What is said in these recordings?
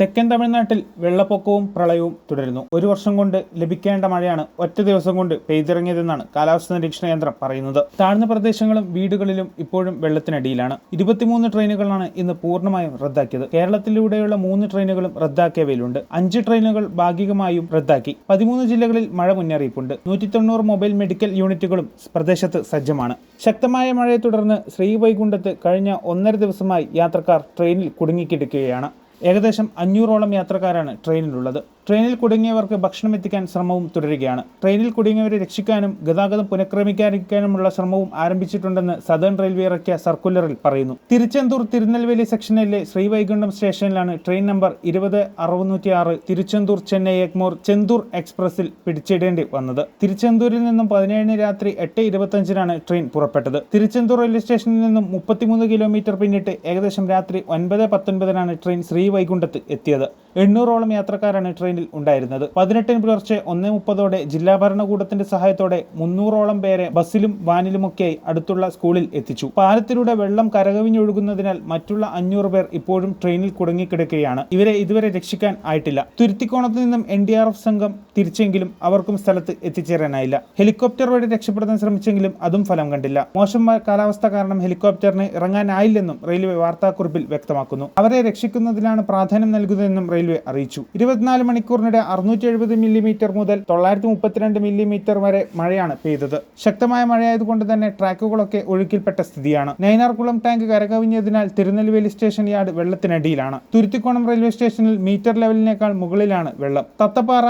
തെക്കൻ തമിഴ്നാട്ടിൽ വെള്ളപ്പൊക്കവും പ്രളയവും തുടരുന്നു. ഒരു വർഷം കൊണ്ട് ലഭിക്കേണ്ട മഴയാണ് ഒറ്റ ദിവസം കൊണ്ട് പെയ്തിറങ്ങിയതെന്നാണ് കാലാവസ്ഥാ നിരീക്ഷണ കേന്ദ്രം പറയുന്നത്. താഴ്ന്ന പ്രദേശങ്ങളും വീടുകളിലും ഇപ്പോഴും വെള്ളത്തിനടിയിലാണ്. ഇരുപത്തിമൂന്ന് ട്രെയിനുകളാണ് ഇന്ന് പൂർണമായും റദ്ദാക്കിയത്. കേരളത്തിലൂടെയുള്ള മൂന്ന് ട്രെയിനുകളും റദ്ദാക്കിയവയിലുണ്ട്. അഞ്ച് ട്രെയിനുകൾ ഭാഗികമായും റദ്ദാക്കി. പതിമൂന്ന് ജില്ലകളിൽ മഴ മുന്നറിയിപ്പുണ്ട്. നൂറ്റി തൊണ്ണൂറ് മൊബൈൽ മെഡിക്കൽ യൂണിറ്റുകളും പ്രദേശത്ത് സജ്ജമാണ്. ശക്തമായ മഴയെ തുടർന്ന് ശ്രീവൈകുണ്ഠത്ത് കഴിഞ്ഞ ഒന്നര ദിവസമായി യാത്രക്കാർ ട്രെയിനിൽ കുടുങ്ങിക്കിടക്കുകയാണ്. ഏകദേശം അഞ്ഞൂറോളം യാത്രക്കാരാണ് ട്രെയിനിലുള്ളത്. ട്രെയിനിൽ കുടുങ്ങിയവർക്ക് ഭക്ഷണം എത്തിക്കാൻ ശ്രമവും തുടരുകയാണ്. ട്രെയിനിൽ കുടുങ്ങിയവരെ രക്ഷിക്കാനും ഗതാഗതം പുനഃക്രമീകരിക്കാനുമുള്ള ശ്രമവും ആരംഭിച്ചിട്ടുണ്ടെന്ന് സദേൺ റെയിൽവേ ഇറക്കിയ സർക്കുലറിൽ പറയുന്നു. തിരുച്ചെന്തൂർ തിരുനെൽവേലി സെക്ഷനിലെ ശ്രീവൈകുണ്ഠം സ്റ്റേഷനിലാണ് ട്രെയിൻ നമ്പർ ഇരുപത് അറുന്നൂറ്റി ആറ് തിരുച്ചെന്തൂർ ചെന്നൈ എഗ്മോർ ചെന്തൂർ എക്സ്പ്രസിൽ പിടിച്ചിടേണ്ടി വന്നത്. തിരുച്ചെന്തൂരിൽ നിന്നും പതിനേഴിന് രാത്രി എട്ട് ഇരുപത്തഞ്ചിനാണ് ട്രെയിൻ പുറപ്പെട്ടത്. തിരുച്ചെന്തൂർ റെയിൽവേ സ്റ്റേഷനിൽ നിന്നും മുപ്പത്തിമൂന്ന് കിലോമീറ്റർ പിന്നിട്ട് ഏകദേശം രാത്രി ഒൻപത് പത്തൊൻപതിനാണ് ട്രെയിൻ ശ്രീവൈകുണ്ഠത്ത് എത്തിയത്. എണ്ണൂറോളം യാത്രക്കാരാണ് ട്രെയിനിൽ ഉണ്ടായിരുന്നത്. പതിനെട്ടിന് പുലർച്ചെ ഒന്നേ മുപ്പതോടെ ജില്ലാ ഭരണകൂടത്തിന്റെ സഹായത്തോടെ മുന്നൂറോളം പേരെ ബസ്സിലും വാനിലുമൊക്കെയായി അടുത്തുള്ള സ്കൂളിൽ എത്തിച്ചു. പാലത്തിലൂടെ വെള്ളം കരകവിഞ്ഞൊഴുകുന്നതിനാൽ മറ്റുള്ള അഞ്ഞൂറ് പേർ ഇപ്പോഴും ട്രെയിനിൽ കുടുങ്ങിക്കിടക്കുകയാണ്. ഇവരെ ഇതുവരെ രക്ഷിക്കാൻ ആയിട്ടില്ല. തുരുത്തിക്കോണത്ത് നിന്നും എൻ സംഘം തിരിച്ചെങ്കിലും അവർക്കും സ്ഥലത്ത് എത്തിച്ചേരാനായില്ല. ഹെലികോപ്റ്റർ വഴി രക്ഷപ്പെടുത്താൻ ശ്രമിച്ചെങ്കിലും അതും ഫലം കണ്ടില്ല. മോശം കാലാവസ്ഥ കാരണം ഹെലികോപ്റ്ററിന് ഇറങ്ങാനായില്ലെന്നും റെയിൽവേ വാർത്താക്കുറിപ്പിൽ വ്യക്തമാക്കുന്നു. അവരെ രക്ഷിക്കുന്നതിലാണ് പ്രാധാന്യം നൽകുന്നതെന്നും റെയിൽവേ അറിയിച്ചു. ഇരുപത്തിനാല് മണിക്കൂറിനിടെ അറുന്നൂറ്റി എഴുപത് മില്ലിമീറ്റർ മുതൽ തൊള്ളായിരത്തി മുപ്പത്തിരണ്ട് മില്ലിമീറ്റർ വരെ മഴയാണ് പെയ്തത്. ശക്തമായ മഴയായതുകൊണ്ട് തന്നെ ട്രാക്കുകളൊക്കെ ഒഴുക്കിൽപ്പെട്ട സ്ഥിതിയാണ്. നൈനാർകുളം ടാങ്ക് കരകവിഞ്ഞതിനാൽ തിരുനെൽവേലി സ്റ്റേഷൻ യാർഡ് വെള്ളത്തിനടിയിലാണ്. തുരുത്തിക്കോണം റെയിൽവേ സ്റ്റേഷനിൽ മീറ്റർ ലെവലിനേക്കാൾ മുകളിലാണ് വെള്ളം. തത്തപ്പാറ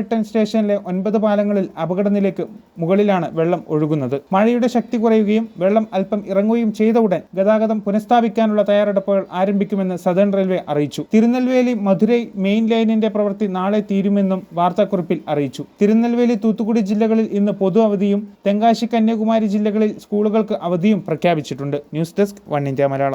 മിലാവിട്ടൻ സ്റ്റേഷനിലെ ഒൻപത് പാലങ്ങളിൽ അപകടനിലയ്ക്ക് മുകളിലാണ് വെള്ളം ഒഴുകുന്നത്. മഴയുടെ ശക്തി കുറയുകയും വെള്ളം അല്പം ഇറങ്ങുകയും ചെയ്ത ഉടൻ ഗതാഗതം പുനഃസ്ഥാപിക്കാനുള്ള തയ്യാറെടുപ്പുകൾ ആരംഭിക്കുമെന്ന് സദേൺ റെയിൽവേ അറിയിച്ചു. തിരുനെൽവേലി മധുരൈ മെയിൻ ലൈനിന്റെ പ്രവൃത്തി നാളെ തീരുമെന്നും വാർത്താക്കുറിപ്പിൽ അറിയിച്ചു. തിരുനെൽവേലി തൂത്തുക്കുടി ജില്ലകളിൽ ഇന്ന് പൊതു അവധിയും തെങ്കാശി കന്യാകുമാരി ജില്ലകളിൽ സ്കൂളുകൾക്ക് അവധിയും പ്രഖ്യാപിച്ചിട്ടുണ്ട്. News desk one India Malayalam.